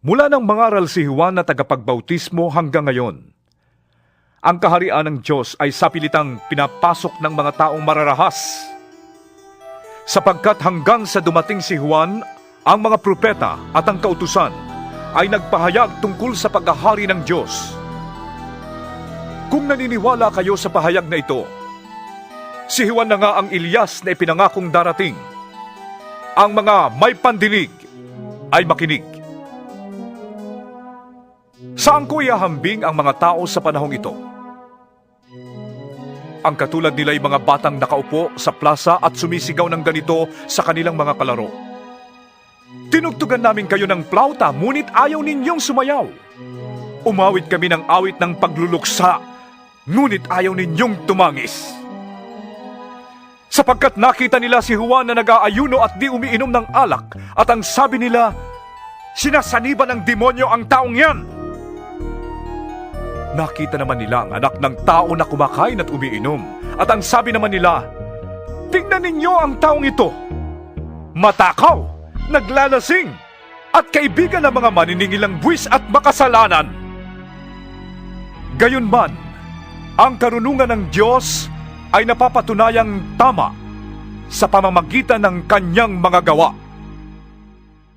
Mula nang mangaral si Juan na tagapagbautismo hanggang ngayon, ang kaharian ng Diyos ay sapilitang pinapasok ng mga taong mararahas. Sapagkat hanggang sa dumating si Juan, ang mga propeta at ang kautusan ay nagpahayag tungkol sa paghahari ng Diyos. Kung naniniwala kayo sa pahayag na ito, si Juan na nga ang Ilyas na ipinangakong darating. Ang mga may pandinig ay makinig. Saan ko ihahambing ang mga tao sa panahong ito? Ang katulad nila ay mga batang nakaupo sa plaza at sumisigaw ng ganito sa kanilang mga kalaro. Tinugtugan namin kayo ng plauta, ngunit ayaw ninyong sumayaw. Umawit kami ng awit ng pagluluksa, ngunit ayaw ninyong tumangis. Sapagkat nakita nila si Juan na nag-aayuno at di umiinom ng alak, at ang sabi nila, sinasaniban ng demonyo ang taong yan. Nakita naman nila ang anak ng tao na kumakain at umiinom. At ang sabi naman nila, Tingnan ninyo ang taong ito. Matakaw, naglalasing, at kaibigan ng mga maniningilang buwis at makasalanan. Gayunman, ang karunungan ng Diyos ay napapatunayang tama sa pamamagitan ng kanyang mga gawa.